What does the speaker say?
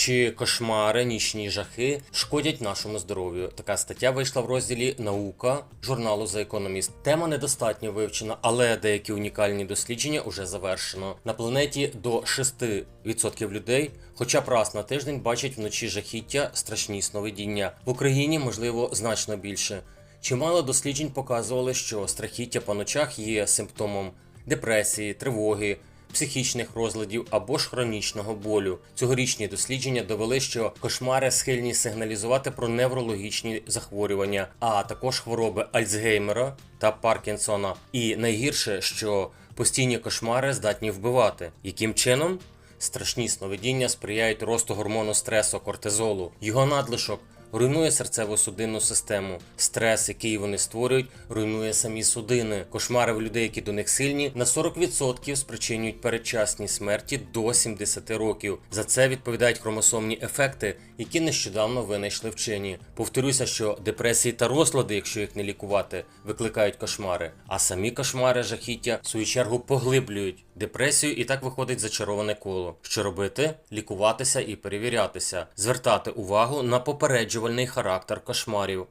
Чи кошмари, нічні жахи шкодять нашому здоров'ю? Така стаття вийшла в розділі Наука журналу The Economist. Тема недостатньо вивчена, але деякі унікальні дослідження уже завершено. На планеті до 6% людей, хоча б раз на тиждень бачать вночі жахіття, страшні сновидіння. В Україні можливо значно більше. Чимало досліджень показували, що страхіття по ночах є симптомом депресії, тривоги, психічних розладів або ж хронічного болю. Цьогорічні дослідження довели, що кошмари схильні сигналізувати про неврологічні захворювання, а також хвороби Альцгеймера та Паркінсона. І найгірше, що постійні кошмари здатні вбивати. Яким чином? Страшні сновидіння сприяють росту гормону стресу кортизолу. Його надлишок руйнує серцево-судинну систему. Стрес, який вони створюють, руйнує самі судини. Кошмари в людей, які до них сильні, на 40% спричинюють передчасні смерті до 70 років. За це відповідають хромосомні ефекти, які нещодавно винайшли вчені. Повторюся, що депресії та розлади, якщо їх не лікувати, викликають кошмари. А самі кошмари жахіття в свою чергу поглиблюють депресію, і так виходить зачароване коло. Що робити? Лікуватися і перевірятися, звертати увагу на попереджувальний характер кошмарів.